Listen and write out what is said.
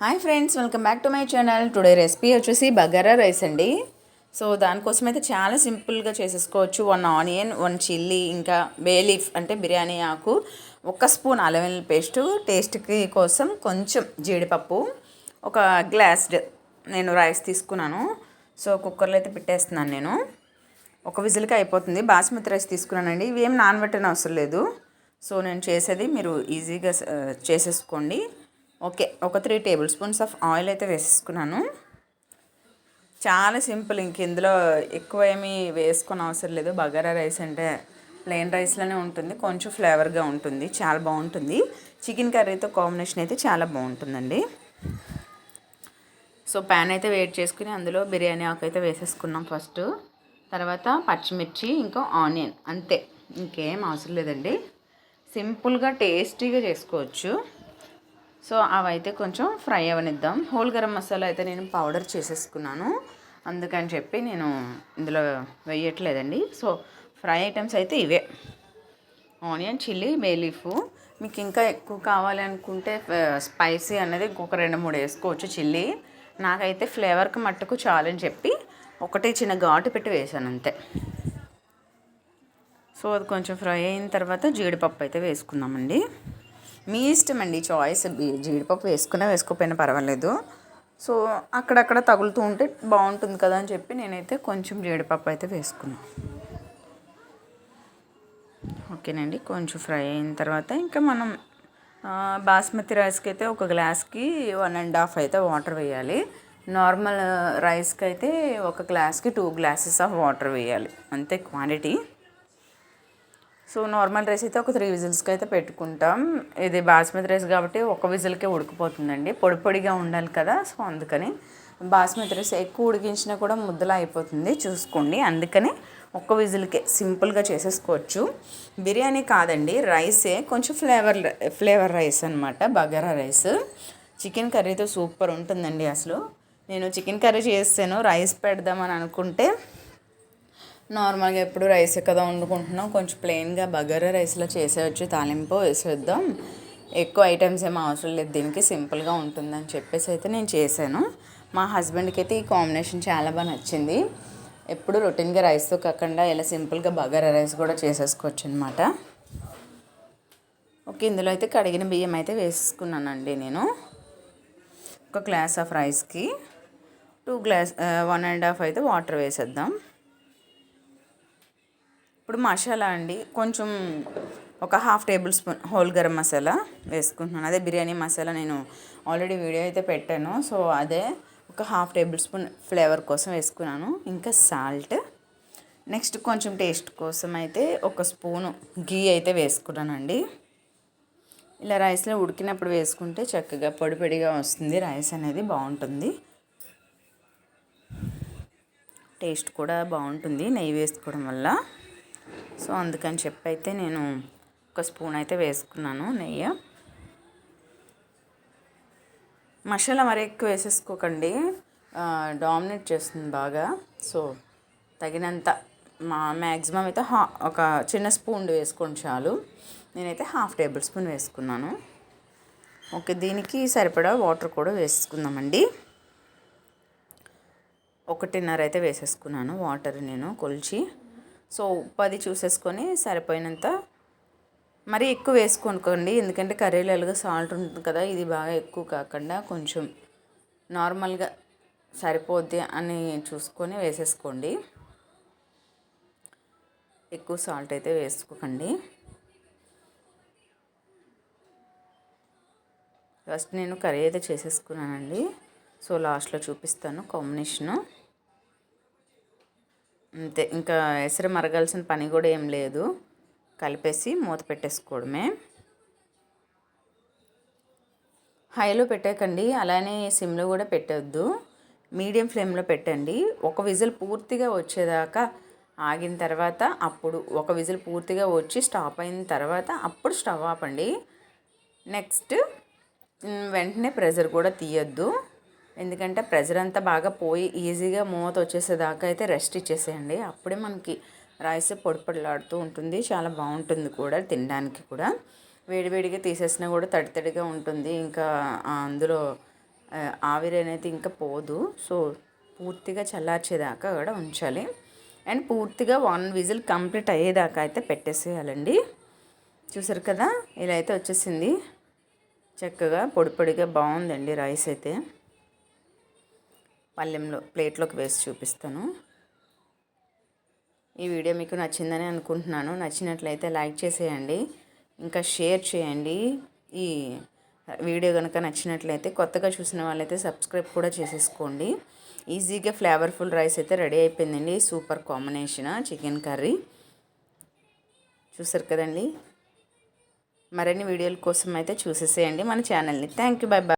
Hi friends welcome back to my channel. Today recipe వచ్చేసి bagara rice అండి. So దానికోసం అయితే చాలా సింపుల్గా చేసేసుకోవచ్చు. వన్ ఆనియన్ వన్ చిల్లీ ఇంకా బే లీఫ్ అంటే బిర్యానీ ఆకు ఒక స్పూన్ అల్లం వెల్లుల్లి పేస్టు టేస్ట్కి కోసం కొంచెం జీడిపప్పు ఒక గ్లాస్ నేను రైస్ తీసుకున్నాను. సో కుక్కర్లో అయితే పెట్టేస్తున్నాను నేను. ఒక విజిల్కి అయిపోతుంది. బాస్మతి రైస్ తీసుకున్నానండి. ఇవి ఏం నానబెట్టని అవసరం లేదు. సో నేను చేసేది మీరు ఈజీగా చేసేసుకోండి. ఓకే ఒక three table spoons of oil అయితే వేసేసుకున్నాను. చాలా సింపుల్ ఇంక ఇందులో ఎక్కువ ఏమీ వేసుకొని అవసరం లేదు. బగారా రైస్ అంటే ప్లెయిన్ రైస్లోనే ఉంటుంది కొంచెం ఫ్లేవర్గా ఉంటుంది చాలా బాగుంటుంది. చికెన్ కర్రీతో కాంబినేషన్ అయితే చాలా బాగుంటుందండి. సో ప్యాన్ అయితే వేడి చేసుకుని అందులో బిర్యానీ ఆకు అయితే వేసేసుకున్నాం ఫస్ట్. తర్వాత పచ్చిమిర్చి ఇంకా ఆనియన్ అంతే. ఇంకేం అవసరం లేదండి. సింపుల్గా టేస్టీగా చేసుకోవచ్చు. సో అవైతే కొంచెం ఫ్రై అవనిద్దాం. హోల్ గరం మసాలా అయితే నేను పౌడర్ చేసేసుకున్నాను. అందుకని చెప్పి నేను ఇందులో వేయట్లేదండి. సో ఫ్రై ఐటమ్స్ అయితే ఇవే. ఆనియన్ చిల్లీ బేలీఫ్ మీకు ఇంకా ఎక్కువ కావాలి అనుకుంటే స్పైసీ అనేది ఇంకొక రెండు మూడు వేసుకోవచ్చు చిల్లీ. నాకైతే ఫ్లేవర్కి మట్టుకు చాలని చెప్పి ఒకటే చిన్న ఘాటు పెట్టి వేసాను అంతే. సో అది కొంచెం ఫ్రై అయిన తర్వాత జీడిపప్పు అయితే వేసుకుందామండి. మీ ఇష్టం అండి చాయిస్ జీడిపప్పు వేసుకున్నా వేసుకోకపోయినా పర్వాలేదు. సో అక్కడక్కడ తగులుతూ ఉంటే బాగుంటుంది కదా అని చెప్పి నేనైతే కొంచెం జీడిపప్పు అయితే వేసుకున్నాను ఓకేనండి కొంచెం ఫ్రై అయిన తర్వాత ఇంకా మనం బాస్మతి రైస్కి అయితే ఒక గ్లాస్కి వన్ అండ్ హాఫ్ అయితే వాటర్ వేయాలి. నార్మల్ రైస్కి అయితే ఒక గ్లాస్కి టూ గ్లాసెస్ ఆఫ్ వాటర్ వేయాలి. అంతే క్వాంటిటీ. సో నార్మల్ రైస్ అయితే ఒక త్రీ విజిల్స్కి అయితే పెట్టుకుంటాం. ఇది బాస్మతి రైస్ కాబట్టి ఒక విజిల్కే ఉడికిపోతుందండి. పొడి పొడిగా ఉండాలి కదా సో అందుకని బాస్మతి రైస్ ఎక్కువ ఉడికించినా కూడా ముద్దలా అయిపోతుంది. చూసుకోండి. అందుకని ఒక్క విజిల్కే సింపుల్గా చేసేసుకోవచ్చు. బిర్యానీ కాదండి రైసే కొంచెం ఫ్లేవర్ ఫ్లేవర్ రైస్ అనమాట బగారా రైస్ చికెన్ కర్రీతో సూపర్ ఉంటుందండి అసలు. నేను చికెన్ కర్రీ చేస్తాను రైస్ పెడదామని అనుకుంటే నార్మల్గా ఎప్పుడు రైస్ కదా వండుకుంటున్నాం. కొంచెం ప్లెయిన్గా బగారా రైస్లో చేసేయచ్చు తాలింపు వేసేద్దాం. ఎక్కువ ఐటమ్స్ ఏం అవసరం లేదు. దీనికి సింపుల్గా ఉంటుందని చెప్పేసి అయితే నేను చేశాను. మా హస్బెండ్కి అయితే ఈ కాంబినేషన్ చాలా బాగా నచ్చింది. ఎప్పుడు రొటీన్గా రైస్తో కాకుండా ఇలా సింపుల్గా బగారా రైస్ కూడా చేసేసుకోవచ్చు అనమాట ఓకే ఇందులో అయితే కడిగిన బియ్యం అయితే వేసుకున్నానండి నేను. ఒక గ్లాస్ ఆఫ్ రైస్కి. Two glass one and half అయితే వాటర్ వేసేద్దాం. ఇప్పుడు మసాలా అండి. కొంచెం ఒక half table spoon whole garam masala వేసుకుంటున్నాను. అదే బిర్యానీ మసాలా నేను ఆల్రెడీ వీడియో అయితే పెట్టాను. సో అదే ఒక హాఫ్ టేబుల్ స్పూన్ ఫ్లేవర్ కోసం వేసుకున్నాను. ఇంకా సాల్ట్. నెక్స్ట్ కొంచెం టేస్ట్ కోసం అయితే ఒక స్పూను గీ అయితే వేసుకున్నానండి. ఇలా రైస్లో ఉడికినప్పుడు వేసుకుంటే చక్కగా పొడి పొడిగా వస్తుంది. రైస్ అనేది బాగుంటుంది. టేస్ట్ కూడా బాగుంటుంది. నెయ్యి వేసుకోవడం వల్ల. సో అందుకని చెప్పి అయితే నేను ఒక స్పూన్ అయితే వేసుకున్నాను నెయ్యి. మసాలా మరి ఎక్కువ వేసేసుకోకండి. డామినేట్ చేస్తుంది బాగా. సో తగినంత మా మ్యాక్సిమం అయితే హా ఒక చిన్న స్పూన్ వేసుకోండి చాలు. నేనైతే హాఫ్ టేబుల్ స్పూన్ వేసుకున్నాను. ఓకే దీనికి సరిపడా వాటర్ కూడా వేసుకుందామండి. ఒకటిన్నర అయితే వేసేసుకున్నాను వాటర్ నేను కొలిచి. సో ఉప్పు అది చూసేసుకొని సరిపోయినంత. మరీ ఎక్కువ వేసుకోనుకోండి ఎందుకంటే కర్రీలో ఎలాగో సాల్ట్ ఉంటుంది కదా ఇది బాగా ఎక్కువ కాకుండా కొంచెం నార్మల్గా సరిపోద్ది అని చూసుకొని వేసేసుకోండి. ఎక్కువ సాల్ట్ అయితే వేసుకోకండి. ఫస్ట్ నేను కర్రీ అయితే చేసేసుకున్నానండి. సో లాస్ట్లో చూపిస్తాను కాంబినేషను. అంతే. ఇంకా ఎసరు మరగాల్సిన పని కూడా ఏం లేదు. కలిపేసి మూత పెట్టేసుకోవడమే. హైలో పెట్టకండి. అలానే సిమ్లో కూడా పెట్టొద్దు. మీడియం ఫ్లేమ్లో పెట్టండి. ఒక విజిల్ పూర్తిగా వచ్చేదాకా ఆగిన తర్వాత అప్పుడు ఒక విజిల్ పూర్తిగా వచ్చి స్టాప్ అయిన తర్వాత అప్పుడు స్టవ్ ఆపండి. నెక్స్ట్ వెంటనే ప్రెజర్ కూడా తీయొద్దు. ఎందుకంటే ప్రెజర్ అంతా బాగా పోయి ఈజీగా మూత వచ్చేసేదాకా అయితే రెస్ట్ ఇచ్చేసేయండి. అప్పుడే మనకి రైస్ పొడిపొడిలాడుతూ ఉంటుంది. చాలా బాగుంటుంది కూడా తినడానికి కూడా. వేడివేడిగా తీసేసినా కూడా తడి తడిగా ఉంటుంది. ఇంకా అందులో ఆవిరి అనేది ఇంకా పోదు. సో పూర్తిగా చల్లార్చేదాకా కూడా ఉంచాలి. అండ్ పూర్తిగా వన్ విజిల్ కంప్లీట్ అయ్యేదాకా అయితే పెట్టేసేయాలండి. చూసారు కదా ఇలా అయితే వచ్చేసింది. చక్కగా పొడి పొడిగా బాగుందండి రైస్ అయితే. పళ్ళెంలో ప్లేట్లోకి వేసి చూపిస్తాను. ఈ వీడియో మీకు నచ్చిందని అనుకుంటున్నాను. నచ్చినట్లయితే లైక్ చేసేయండి. ఇంకా షేర్ చేయండి. ఈ వీడియో కనుక నచ్చినట్లయితే కొత్తగా చూసిన వాళ్ళైతే సబ్స్క్రైబ్ కూడా చేసేసుకోండి. ఈజీగా ఫ్లేవర్ఫుల్ రైస్ అయితే రెడీ అయిపోయిందండి. Super combination chicken curry. చూసారు కదండి? మరిన్ని వీడియోల కోసం అయితే చూసేసేయండి మన ఛానల్ని. Thank you. Bye bye